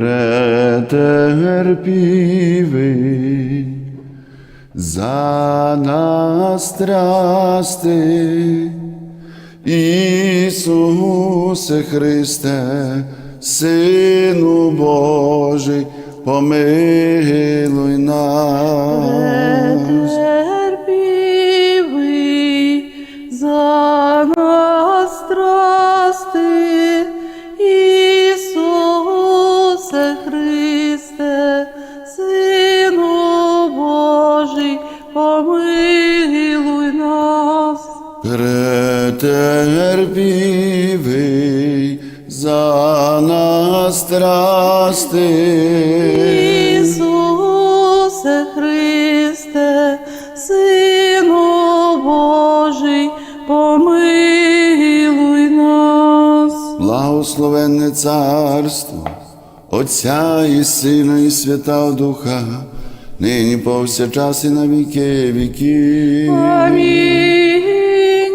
претерпівий, за нас страсти, Ісусе Христе, Сину Божий, помилуй нас. Претерпівий за нас страсти, Ісусе Христе, Сину Божий, помилуй нас. благословенне царство, Отця і Сина, і Святого Духа, нині повсякчас і на віки віків. Амінь.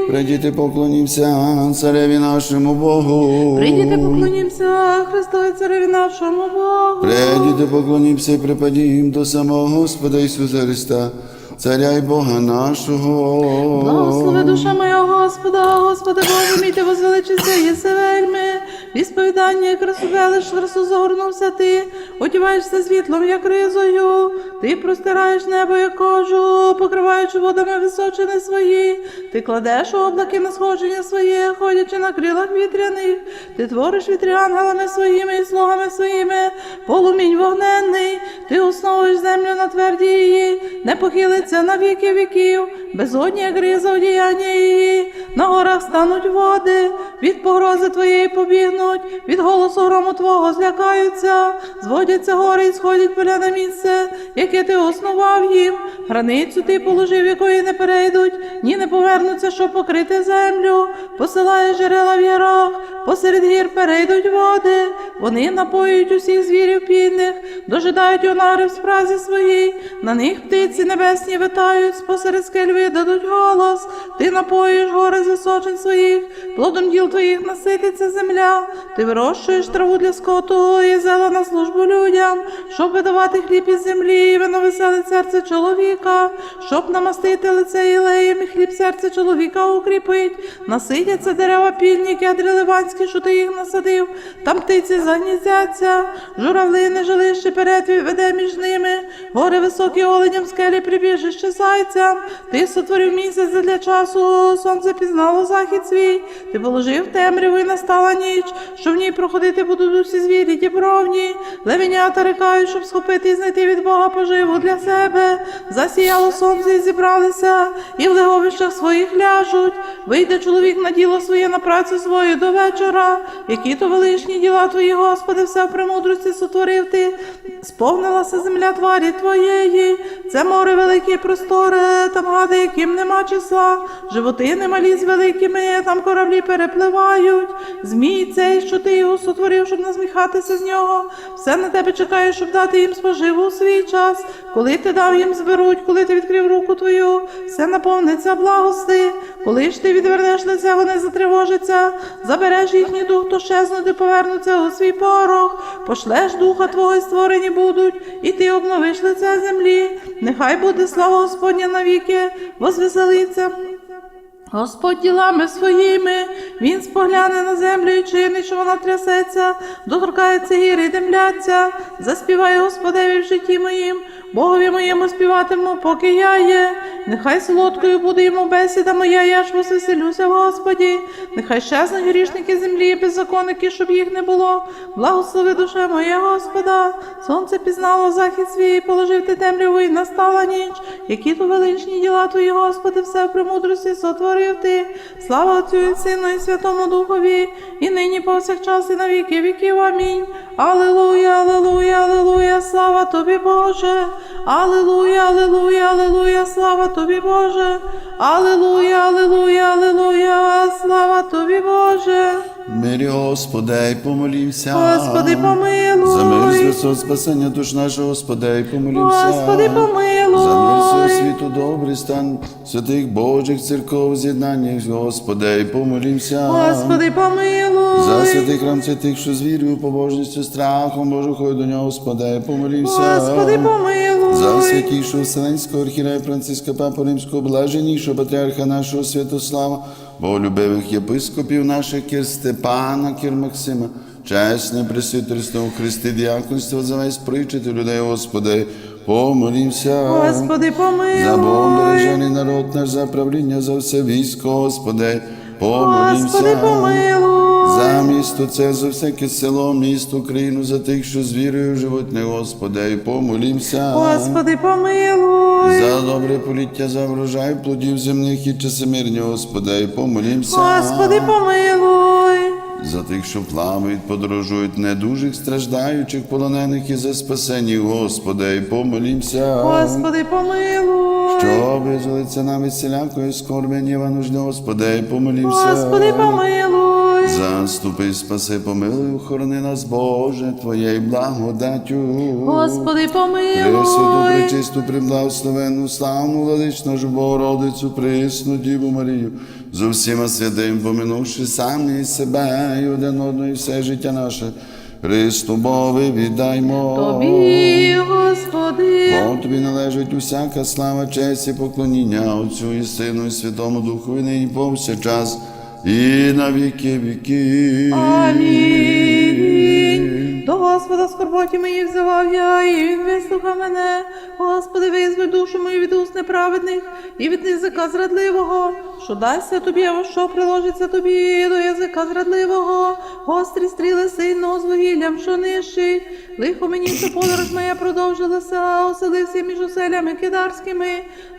Прийдіте, поклонімся цареві нашому Богу. Прийдіте, поклонімося Христові Цареві нашому Богу. Прийдіте, поклонімся і припадім до самого Господа Ісуса Христа, Царя і Бога нашого. Благослови душа моя Господа, Господи Боже мій, ти возвеличився єси вельми. Вісповідання, як розсувелиш, красу загорнувся ти, одіваєшся світлом, як ризою. Ти простираєш небо, як кожу, покриваючи водами височини свої. Ти кладеш облаки на сходження своє, ходячи на крилах вітряних. Ти твориш вітрі ангелами своїми і слугами своїми, полумінь вогненний. Ти основуєш землю на твердій її, не похилиться на віки віків, безодні, як риза одіяння її. На горах стануть води, від погрози твоєї побігнуть, від голосу грому твого злякаються, зводяться гори і сходять поля на місце, яке ти основав їм. Границю ти положив, якої не перейдуть, ні не повернуться, щоб покрити землю. Посилає джерела в ярах, посеред гір перейдуть води. Вони напоюють усіх звірів підних, дожидають онари в спразі своїй. На них птиці небесні витають, спосеред скель видадуть голос. Ти напоїш гори з височин своїх, плодом діл твоїх насититься земля. Ти вирощуєш траву для скоту і зела на службу людям, щоб видавати хліб із землі, і вино веселить серце чоловіка, щоб намастити лице ілеєм, і хліб серце чоловіка укріпить. Насидяться дерева пільні, кедри ливанські, що ти їх насадив, там птиці загніздяться, журавлини жилище перед веде між ними, гори високі оленям, скелі прибіжище зайцям. Ти сотворив місяць для часу, сонце пізнало захід свій, ти положив темряву і настала ніч, що в ній проходити будуть усі звірі дібровні, левенята рикають, щоб схопити і знайти від Бога поживу для себе. Засіяло сонце і зібралися, і в леговищах своїх ляжуть. Вийде чоловік на діло своє на працю свою до вечора. Які то величні діла твої, Господи, все в премудрості сотворив ти. Сповнилася земля тварі твоєї, це море велике і просторе, там гади, яким нема числа, животи немалі з великими, там кораблі перепливають. Змій цей, що ти його сотворив, щоб насміхатися з нього. Все на тебе чекає, щоб дати їм споживу у свій час. Коли ти дав їм зберуть, коли ти відкрив руку твою, все наповниться благости. Коли ж ти відвернеш лице, вони затривожаться, забереш їхній дух, то щезнути, повернуться у свій порох, пошлеш духа твого, і створені будуть, і ти обновиш лице землі. Нехай буде слава Господня навіки, возвеселиться. Господь ділами своїми, він спогляне на землю і чинить, що вона трясеться, доторкається гіри і демляться, заспіває Господеві в житті моїм, Богові моєму співатиму, поки я є. Нехай солодкою буде йому бесіда моя, я ж возвеселюся в Господі. Нехай щезнуть грішники землі, і беззаконники, щоб їх не було. Благослови душа моя Господа. Сонце пізнало захід свій, положив ти темряву і настала ніч. Які то величні діла твої, Господи, все в премудрості сотворив ти. Слава Отцю і Сину і Святому Духові, і нині повсякчас і на віки віків. Амінь. Алілуя, алілуя, алілуя, слава тобі, Боже. Алілуя, алілуя, алілуя, слава тобі, Боже. Алілуя, алілуя, алілуя, слава тобі, Боже. Мирі Господи, помолімся. Господи, За мир помилуй. Христос, спасення душ нашого, Господи, помолімся. Господи, помилуй. За мир всього світу, добрий стан святих Божих церков, з'єднання, Господи, помолімся. Господи, помилуй. За святий храм святих, що з вірою, побожністю, страхом Божу, ходь до нього, Господи, помолімся. Господи, помилуй. За святійшого Вселенського архірея Франциска Папу Римського, блаженнішого патріарха нашого Святослава, боголюбивих єпископів наших Кір Степана, Кір Максима, чесне пресвітерство у Христі, діяконство за весь причити людей, Господи, помолімся. Господи, За Богом народ наш, за правління, за все військо, Господи, Господи, помолімся. помилуй. За місто це, за всяке село, місто, країну, за тих, що з вірою живуть, не Господи, і помолімся. Господи, помилуй. За добре поліття, за врожай плодів земних і часи мирні, Господи, і помолімся. Господи, помилуй. За тих, що плавають, подорожують, недужих, страждаючих, полонених і за спасені, Господи, і помолімся. Господи, помилуй. Що визволиться нам від всілякої скорби, ніва нужди, Господи, і помолімся. Господи, помилуй. Заступи, спаси, помилуй, охорони нас, Боже, Твоєю благодаттю. Господи, Пресвяту, помилуй. пречисту, приблагословенну, славну, владичну нашу Богородицю, присну Діву Марію, з усіма святим, поминувши самі себе і один одного, і все життя наше. Христу Бові віддаймо. Тобі, Господи. Бо тобі належить усяка слава, честь і поклоніння Отцю і Сину, і Святому Духу, і нині повсякчас, і на віки віки. Амінь. Господа скорботі мої взивав я, і він вислухав мене. Господи, визволь душу мою від уст неправедних і від язика зрадливого, що дасться тобі, а що приложиться тобі до язика зрадливого, гострі стріли сильного з вугіллям, що нищить. Лихо мені, що подорож моя продовжилася, оселився між оселями кидарськими.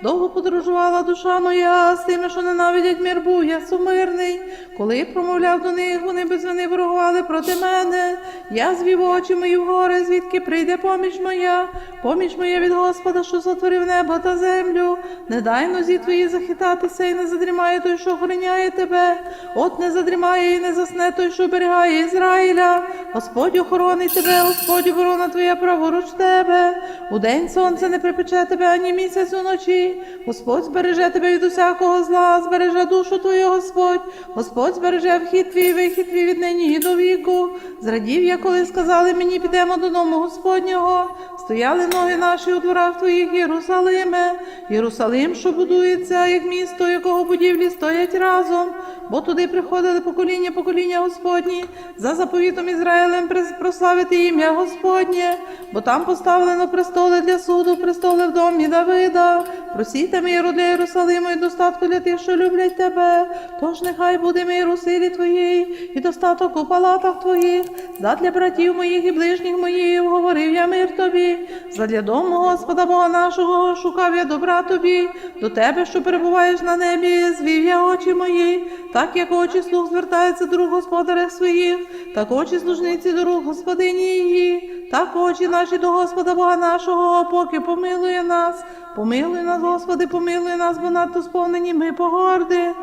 Довго подорожувала душа моя з тими, що ненавидять мир був, я сумирний. Коли промовляв до них, вони без вини ворогували проти мене. Я звів очі мої вгори, звідки прийде поміч моя, поміч моя від Господа, що сотворив небо та землю. Не дай нозі твої захитатися, і не задрімає той, що охороняє тебе. От не задрімає і не засне той, що оберігає Ізраїля. Господь охоронить тебе, Господь оборона твоя праворуч тебе. У день сонце не припече тебе, ані місяць уночі. Господь збереже тебе від усякого зла, збереже душу твою, Господь. Господь збереже вхід твій, вихід твій від нині і до віку. Зрадів я, коли сказали мені, підемо до дому Господнього. Стояли ноги наші у дворах твоїх, Єрусалиме, Єрусалим, що будується, як місто, якого будівлі стоять разом. Бо туди приходили покоління, покоління Господні, за заповітом Ізраїлем прославити ім'я Господнє, бо там поставлено престоли для суду, престоли в домі Давида. Просійте миру для Єрусалиму і достатку для тих, що люблять тебе. Тож нехай буде мир у силі твоїй і достаток у палатах твоїх, задля братів моїх і ближніх моїх, говорив я мир тобі. Задля дому Господа Бога нашого шукав я добра тобі, до тебе, що перебуваєш на небі, звів я очі мої, так як очі слуг звертаються до рук господаря своїх, так очі служниці до рук господині її, так очі наші до Господа Бога нашого, поки помилує нас. Помилуй нас, Господи, помилуй нас, бо надто сповнені ми погорди.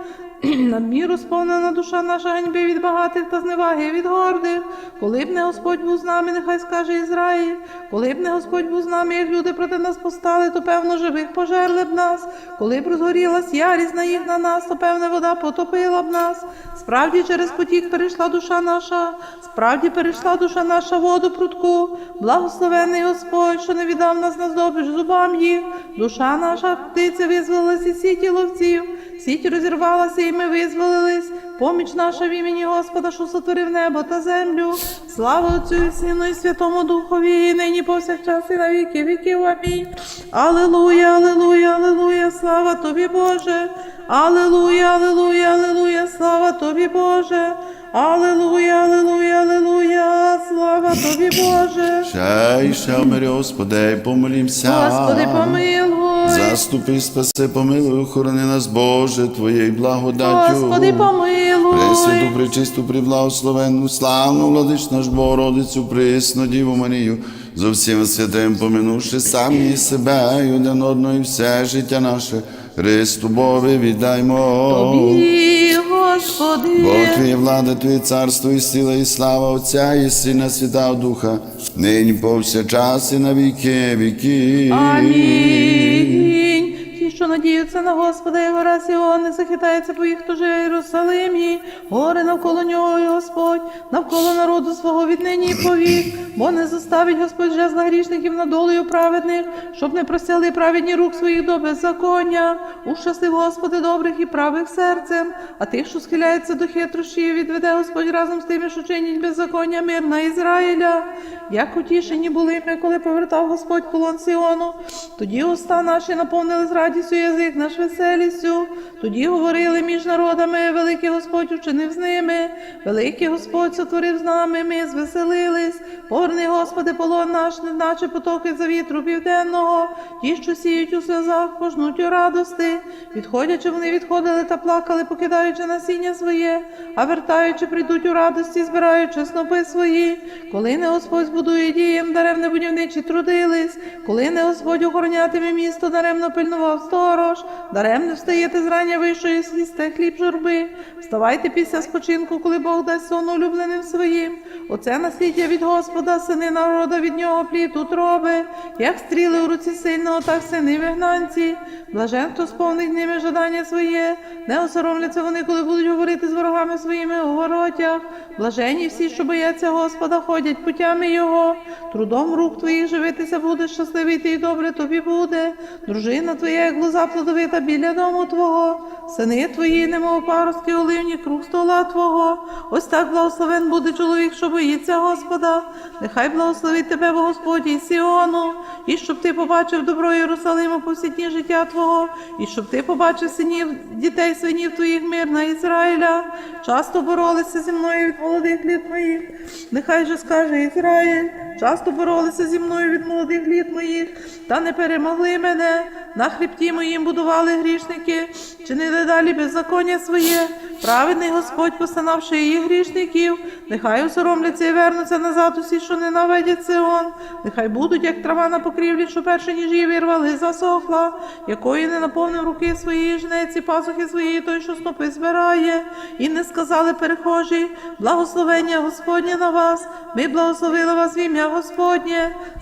Надміру сповнена душа наша ганьби від багатих та зневаги від гордих. Коли б не Господь був з нами, нехай скаже Ізраїль. Коли б не Господь був з нами, як люди проти нас постали, то певно живих пожерли б нас. Коли б розгорілась ярість на їх на нас, то певне вода потопила б нас. Справді через потік перейшла душа наша, справді перейшла душа наша воду прутку. Благословений Господь, що не віддав нас на здобич зубам їх. Душа наша птиця визволилась із сіті ловців. Сіть розірвалася, і ми визволились. Поміч наша в імені Господа, що сотворив небо та землю. Слава Отцю і Сину і Святому Духові, і нині повсякчас і на віки віків. Амінь. Аллилуйя, аллилуйя, аллилуйя, слава тобі, Боже. Аллилуйя, аллилуйя, аллилуйя, слава тобі, Боже. Алелуя, алелуя, алелуя, слава тобі, Боже. Ще й ще Господи, помолімся. Господи, помилуй. Заступи, спаси, помилуй, охорони нас, Боже, Твоєю благодаттю. Господи, помилуй. Пресвяту, пречисту, приблагословенну, славну, владичну ж Богородицю, присну Діву Марію, зо всіма святим поминувши самі себе і один одного і все життя наше, Христу Бові віддаймо. Тобі, Господи. Бо Твій влада, Твій царство і сила, і слава Отця і Сина, Святого Духа, нині повсякчас і на віки віки. Амінь. Надіються на Господа, і гора Сіон не захитається по їх в Єрусалимі. Гори навколо нього, і Господь, навколо народу свого віднині і повік. Бо не заставить Господь жезла грішників над долею праведних, щоб не простяли праведні рук своїх до беззаконня. Ущаслив Господи добрих і правих серцем, а тих, що схиляються до хитрощів, відведе Господь разом з тими, що чинять беззаконня мир на Ізраїля. Як утішені були ми, коли повертав Господь полон Сіону, тоді уста наші наповнились радістю, язик наш веселістю. Тоді говорили між народами, великий Господь учинив з ними, великий Господь сотворив з нами, ми звеселились. Поверни, Господи, полон наш, неначе потоки за вітру південного, ті, що сіють у сльозах, пожнуть у радости. Відходячи, вони відходили та плакали, покидаючи насіння своє, а вертаючи, прийдуть у радості, збираючи снопи свої. Коли не Господь збудує дієм, даремне будівничі трудились, коли не Господь охоронятиме місто, даремно пильнував сторож, даремне встаєте зрання вищої слісте хліб журби. Вставайте після спочинку, коли Бог дасть сон улюбленим своїм. Оце насліддя від Господа, сини народа від нього плід утроби, як стріли у руці сильного, так сини вигнанці. Блажен, хто сповнить ними жадання своє, не осоромляться вони, коли будуть говорити з ворогами своїми у воротях. Блаженні всі, що бояться Господа, ходять путями Його. Трудом рук твоїх живитися будеш, щасливий ти і добре тобі буде. Дружина твоя, як лоза плодовита біля дому твого, сини твої, немов паростки оливні, круг стола твого. Ось так благословен буде чоловік, що боїться Господа. Нехай благословить тебе, Бо Господь із Сіону, і щоб ти побачив добро Єрусалиму по життя Твого, і щоб ти побачив синів, дітей свинів твоїх мир на Ізраїля. Часто боролися зі мною від молодих літ моїх. Нехай же скаже Ізраїль, часто боролися зі мною від молодих літ моїх, та не перемогли мене. На хребті моїм будували грішники, чинили далі беззаконня своє. Праведний Господь, постановши її грішників, нехай осоромляться і вернуться назад усі, що ненавидять Сион. Нехай будуть, як трава на покрівлі, що перше ніж її вирвали, засохла, якої не наповнив руки своєї жнеці, пасухи своєї, той, що стопи збирає, і не сказали перехожі, благословення Господнє на вас, ми благословили вас в ім'я Господнє,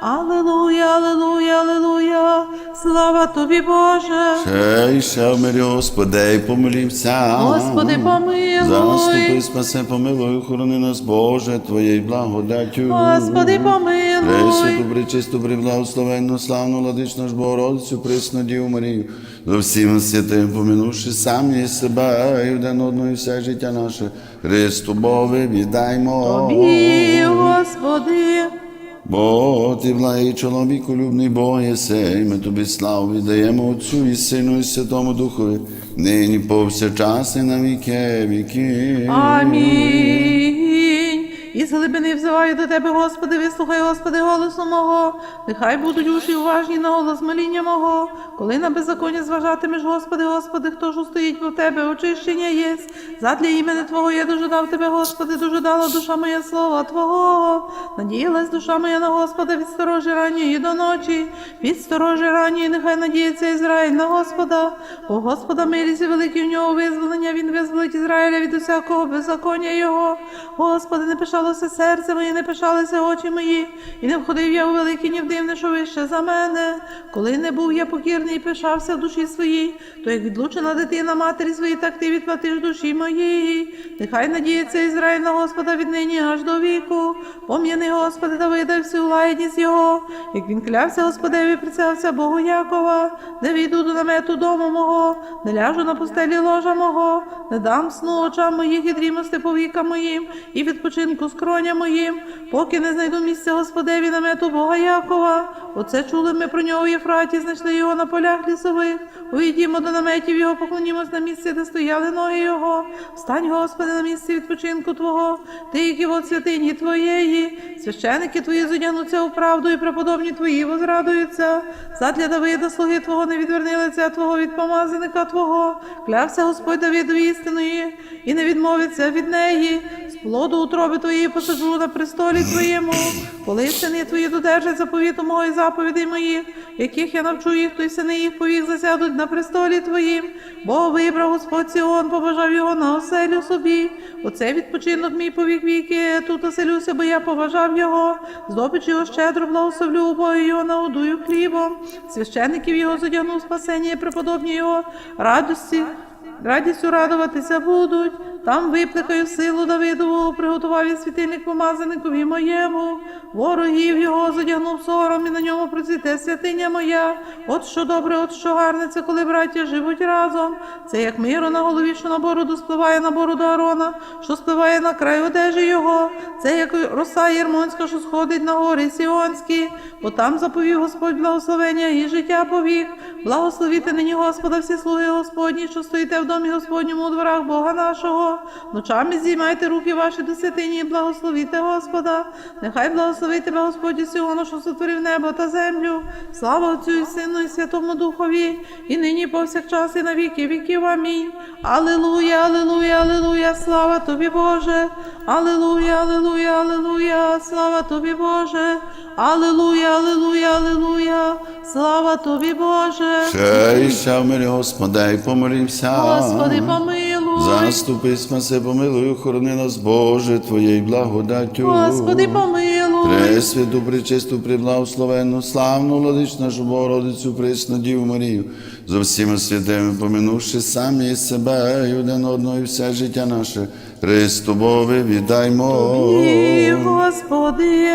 Алілуя, алілуя, алілуя, слава тобі, Bоже. Ще ще мирі, Господи, і помолімся. Господи, помилуй. Заступи, спаси, помилуй, охорони нас, Боже, Твоєю благодаттю. Господи, Пресвяту, помилуй. пречисту, преблагословенну, славну, владичну ж Богородицю, присну Діву Марію, до всім святим, поминувши самі себе, і один одного і все життя наше, Христу Бові віддаймо. Тобі, Господи. Бо ти благий чоловіку, любний Бог єсей, ми тобі славу віддаємо Отцю і Сину і Святому Духові, нині повсякчас і на віки віки. Амінь. І з глибини взиваю до тебе, Господи, вислухай, Господи, голосу мого. Нехай будуть уші уважні на голос моління мого. Коли на беззаконня зважатимеш, Господи, Господи, хто ж устоїть по тебе, очищення єсть. Задля імени Твого я дожидав тебе, Господи, дожидала душа моя слова Твого. Надіялась душа моя на Господа від сторожі ранньої до ночі, від сторожі ранньої, нехай надіється Ізраїль на Господа. Бо Господа милість і великі в нього визволення, він визволить Ізраїля від усякого беззаконня його. Господи, не пишалося серце моє, не пишалися очі мої, і не входив я у велике, ні в дивне, що вище за мене. Коли не був я покірний і пишався в душі своїй, то як відлучена дитина матері своїй, так ти відплатиш душі моїй. Нехай надіється Ізраїль на Господа віднині аж до віку. Пом'яни, Господи, Давида всю лагідність його. Як він клявся Господеві, прицявся Богу Якова, не війду до намету дому мого, не ляжу на пустелі ложа мого, не дам сну очам моїх і дрімости по вікам моїм, і відпочинку скроня моїм, поки не знайду місця Господеві намету Бога Якова. Оце чули ми про нього в Єфраті, знайшли його на полях лісових. Увійдімо до наметів його, поклонімось на місці, де стояли ноги його. Встань, Господи, на місці відпочинку Твого, ти, які от святині Твоєї. Священики Твої зодягнуться у правду, і преподобні Твої возрадуються. Задля Давида, слуги Твого, не відверни лиця Твого від помазаника Твого. Клявся Господь Давиду істиною, і не відмовиться від неї. З плоду утроби Твоєї посаджу на престолі Твоєму. Коли сини Твої додержать заповіту мого і заповідей моїх, яких я навчу їх, то й сини їх повік засядуть на престолі Твоїм. Бо вибрав Господь Сіон, побажав його на оселю собі. Оце відпочинок мій повік віки, тут оселюся, бо я поважав його. Здобич його щедро благословлю, убою його нагодую хлібом. Священників його задягну спасення, преподобні його радості. Радістю радуватися будуть, там випликаю силу Давидову, приготував я світильник помазаникові моєму, ворогів його задягнув сором, і на ньому процвіте святиня моя. От що добре, от що гарне, це коли браття живуть разом. Це як миро на голові, що на бороду спливає на бороду Арона, що спливає на край одежі його. Це як роса Єрмонська, що сходить на гори Сіонські, бо там заповів Господь благословення і життя повік. Благословіте нині Господа всі слуги Господні, що стоїте в домі Господньому у дворах Бога нашого. Ночами здіймайте руки ваші до святині і благословіте Господа. Нехай благословить тебе Господь Сіону, що сотворив небо та землю. Слава Отцю і Сину і Святому Духові, і нині повсякчас і на віки віків. Амінь. Алілуя, алілуя, алілуя, слава тобі, Боже. Алілуя, алілуя, алілуя, слава тобі, Боже. Алілуя, алілуя, алілуя, слава тобі, Боже. Честь в мирі Господа, і помолився. Господи, помилуй. Заступи, спаси, помилуй, охорони нас, Боже, Твоєю благодаттю. Господи, помилуй. Пресвяту, пречисту, преблагословенну, славну владич нашу Богородицю, пресну Діву Марію, за всіма святими, поминувши самі себе і один одного, і все життя наше, Христу Бові віддаймо. Господи,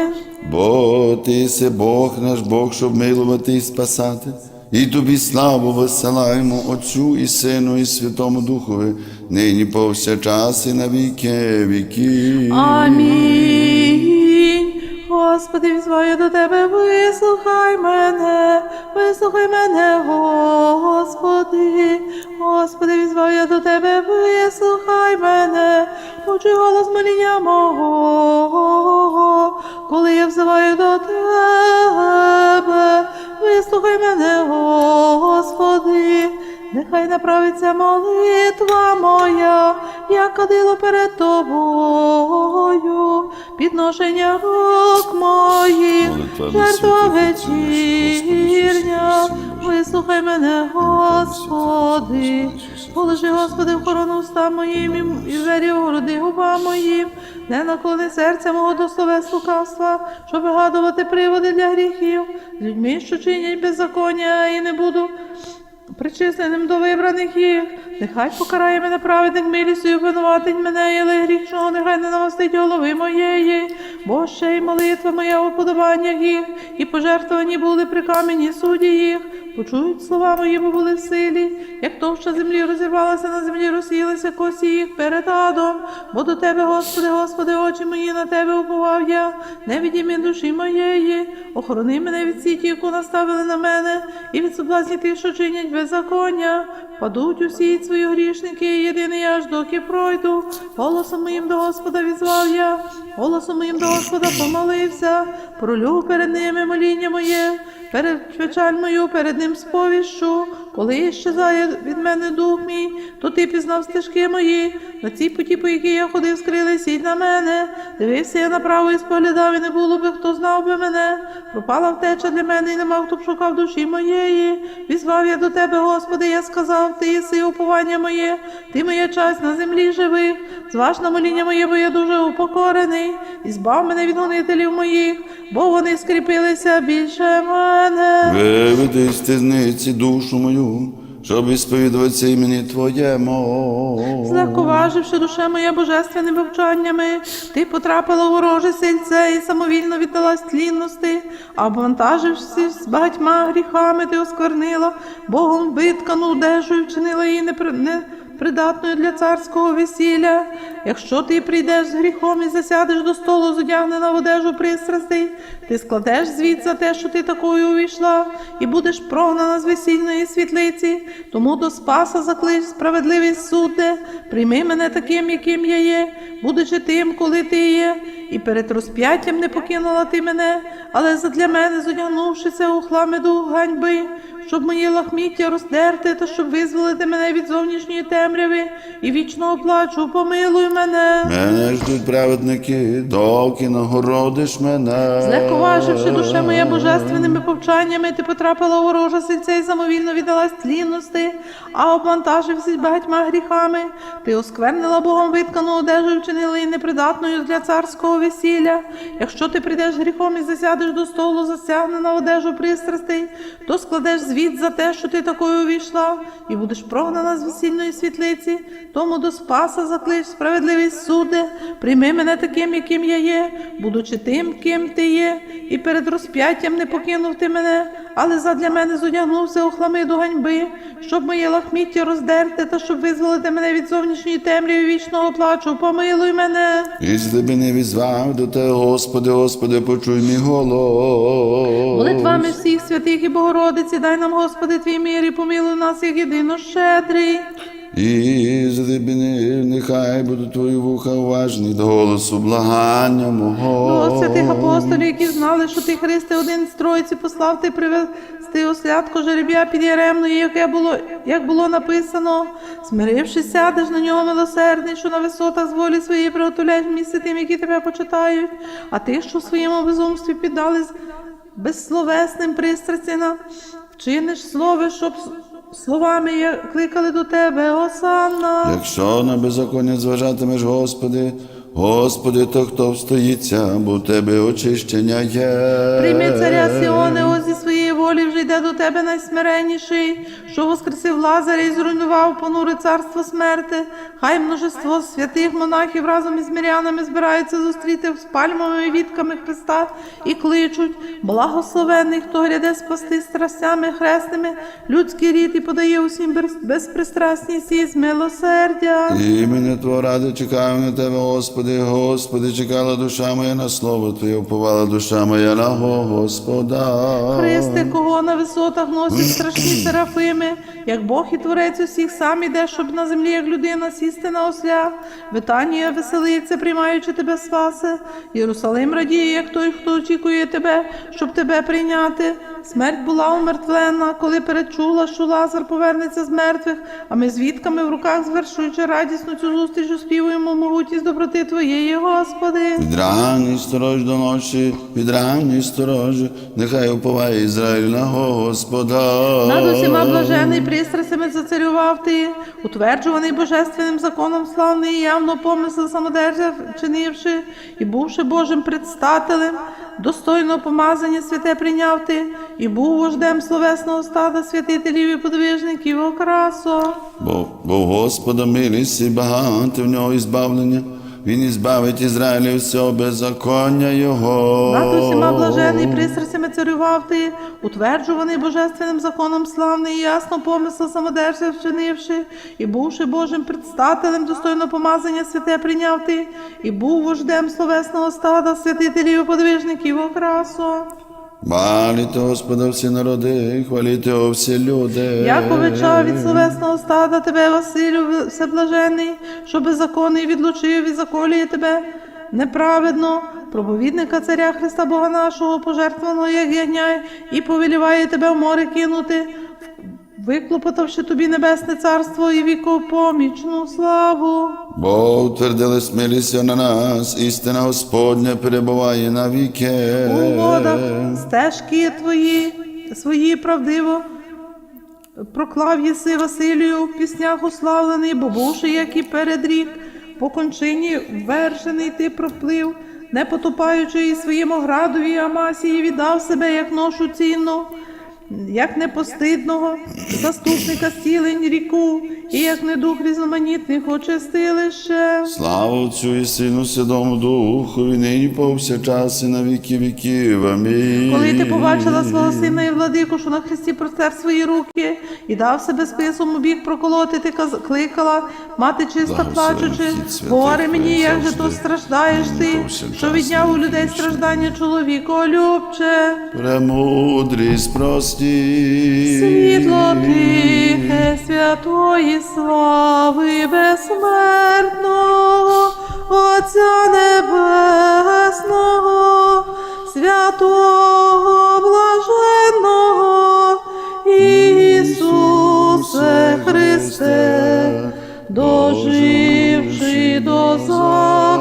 Бо Ти се Бог наш Бог, щоб милувати і спасати. І тобі славу висилаємо Отцю і Сину, і Святому Духові, нині повсякчас і на віки віків. Амінь. Господи, взваю до Тебе, вислухай мене, вислухай мене, Господи. Господи, взваю до Тебе, вислухай мене, почуй голос моління мого, коли я взиваю до Тебе, вислухай мене, Господи. Нехай направиться молитва моя, як кадило перед тобою, підношення рук моїх, жертва вечірня. Вислухай мене, Господи, положи, Господи, в хорону уста моїм і- двері огороди губа моїм, не наклони серця мого до лукавства, щоб вигадувати приводи для гріхів, людьми, що чинять беззаконня, і не буду причисленим до вибраних їх. Нехай покарає мене праведник милістю, і винуватить мене, але грішного нехай не намастить голови моєї, бо й молитва моя у подобаннях їх, і пожертвовані були при камені судді їх. Почують слова мої, бо були в силі, як товща землі розірвалася на землі, розсіялися косі їх перед адом. Бо до тебе, Господи, Господи, очі мої на тебе уповав я, не відійми душі моєї, охорони мене від сіті, яку наставили на мене, і від соблазні тих, що чинять беззаконня. Падуть усі свої грішники, єдиний аж доки пройду. Голосом моїм до Господа відзвав я, голосом моїм до Господа помолився, пролю перед ними моління моє, перед печаль мою, перед ним сповіщу. Коли щезає від мене дух мій, то ти пізнав стежки мої. На цій путі, по якій я ходив, скрили сіть на мене. Дивився я направо і споглядав, і не було би, хто знав би мене. Пропала втеча для мене, і нема хто б шукав душі моєї. Візвав я до тебе, Господи, я сказав, ти єси уповання моє, ти моя часть на землі живих. Зваж на моління моє, бо я дуже упокорений. І збав мене від гонителів моїх, бо вони скріпилися більше мене. Виведи з тизниці душу мою, щоб ісповідуватися імені Твоєму. Злегковаживши душе моя божественними вчаннями, ти потрапила у вороже сільце і самовільно віддалась тлінності, а обвантажившись з багатьма гріхами, ти осквернила Богом виткану одежу і вчинила її непри... непридатною для царського весілля. Якщо ти прийдеш з гріхом і засядеш до столу, зодягнена в одежу пристрастей, ти складеш звіт за те, що ти такою увійшла, і будеш прогнана з весільної світлиці. Тому до спаса заклич справедливий судде, прийми мене таким, яким я є, будучи тим, коли ти є, і перед розп'яттям не покинула ти мене, але задля мене, зодягнувшися у хламиду ганьби, щоб мої лахміття роздерти, та щоб визволити мене від зовнішньої темряви і вічного плачу. Помилуй мене. Мене ждуть праведники, доки нагородиш мене. Злегковаживши душе моє божественними повчаннями, ти потрапила у ворожа сельце і самовільно віддалась тлінності, а обвантажившись багатьма гріхами, ти осквернила Богом виткану одежу і вчинила її непридатною для царського весілля. Якщо ти прийдеш гріхом і засядеш до столу, засягнена одежу пристрастей, то складеш звіт за те, що ти такою увійшла, і будеш прогнана з весільної світлиці, тому до спаса заклич справедливість суде, прийми мене таким, яким я є, будучи тим, ким ти є, і перед розп'яттям не покинув ти мене, але задля мене зодягнувся у хламиду ганьби, щоб моє лахміття роздерти та щоб визволити мене від зовнішньої темряви вічного плачу. Помилуй мене. З тебе не візвав до тебе, Господи, Господи, почуй мій голос. Молитвами всіх святих і Богородиці, дай нам, Господи, твій мир і помилуй нас, як єдино щедрий. І з нехай будуть твої вуха уважні до голосу благання мого. До святих апостолів, які знали, що ти Христе один з Троїці послав ти привести ослядко жереб'я під Яремною, яке було, як було написано, смирившись, сядеш на нього милосердний, що на висотах з волі своєї приготовляєш місце тим, які тебе почитають, а тих, що в своєму безумстві піддались безсловесним пристрастям, вчиниш слово, щоб словами кликали до тебе, Осанна. Якщо на беззаконня зважатимеш, Господи, Господи, то хто встоїться, бо в тебе очищення є. Прийми царя Сіоне, ось зі своєї волі вже йде до тебе найсмиренніший, що воскресив Лазаря і зруйнував понуре царство смерти. Хай множество святих монахів разом із мирянами збираються зустріти з пальмовими вітками Христа і кличуть. Благословений, хто гряде спасти страстями хресними, людський рід і подає усім безпристрасність і з милосердя. Імені Твого ради чекаю на тебе, Господи, Господи, чекала душа моя на слово Твоє, уповала душа моя на Господа. Христе, кого на висотах носять страшні серафими, як Бог і творець усіх сам іде, щоб на землі, як людина, сісти на осля. Витанія веселиться, приймаючи тебе спасе. Єрусалим радіє, як той, хто очікує тебе, щоб тебе прийняти. Смерть була умертвлена, коли перечула, що Лазар повернеться з мертвих, а ми з вітками в руках, звершуючи радісну цю зустріч, оспівуємо могутність доброти Твоєї, Господи. Від ранньої сторож до ночі, від ранньої сторожі, нехай уповає Ізраїль на Господа. Над усіма блажений пристрастями зацарював ти, утверджуваний божественним законом славний і явно помисел самодержа вчинивши, і бувши Божим предстателем, достойного помазання святе прийняв ти, і був вождем словесного стада святителів і подвижників окрасо. Бо, бо Господа милість і багато в нього ізбавлення. Він ізбавить Ізраїля всього беззаконня Його. Над усіма блажений пристрастями царював ти, утверджуваний божественним законом славний і ясно помисла самодержа вчинивши, і бувши Божим предстателем, достойно помазання святе прийняв ти, і був вождем словесного стада святителів і подвижників окрасо. Хваліте Господа всі народи, хваліте о всі люди. Яковича від словесного стада тебе, Василю, всеблажений, що беззаконний відлучив і заколює тебе неправедно, проповідника царя Христа Бога нашого, пожертвованого як ягня, і повеліває тебе в море кинути, виклопотавши тобі небесне царство і вікопомічну славу. Бо утвердилась милість на нас, істина Господня перебуває на віки. У водах стежки твої, свої правдиво. Проклав єси Василію в піснях уславлений, бо бувши, як і перед рік, по кончині вершений ти проплив, не потупаючи і своєму градові Амасії віддав себе, як ношу цінну, як непостидного заступника стілень ріку, і як недух різноманітних очистилище. Слава Отцю і Сину Святому Духові, нині повсякчас і на віки віків. Амінь. Коли ти побачила свого сина і владику, що на хресті простер свої руки і дав себе списом у бік проколоти, ти кликала, мати чиста плачучи, говори мені, як же то страждаєш ти, що відняв у людей страждання чоловіколюбче. Премудрість прості. Світло тихе святої слави безсмертного, Отця Небесного, святого блаженного Ісусе Христе, доживши до зла.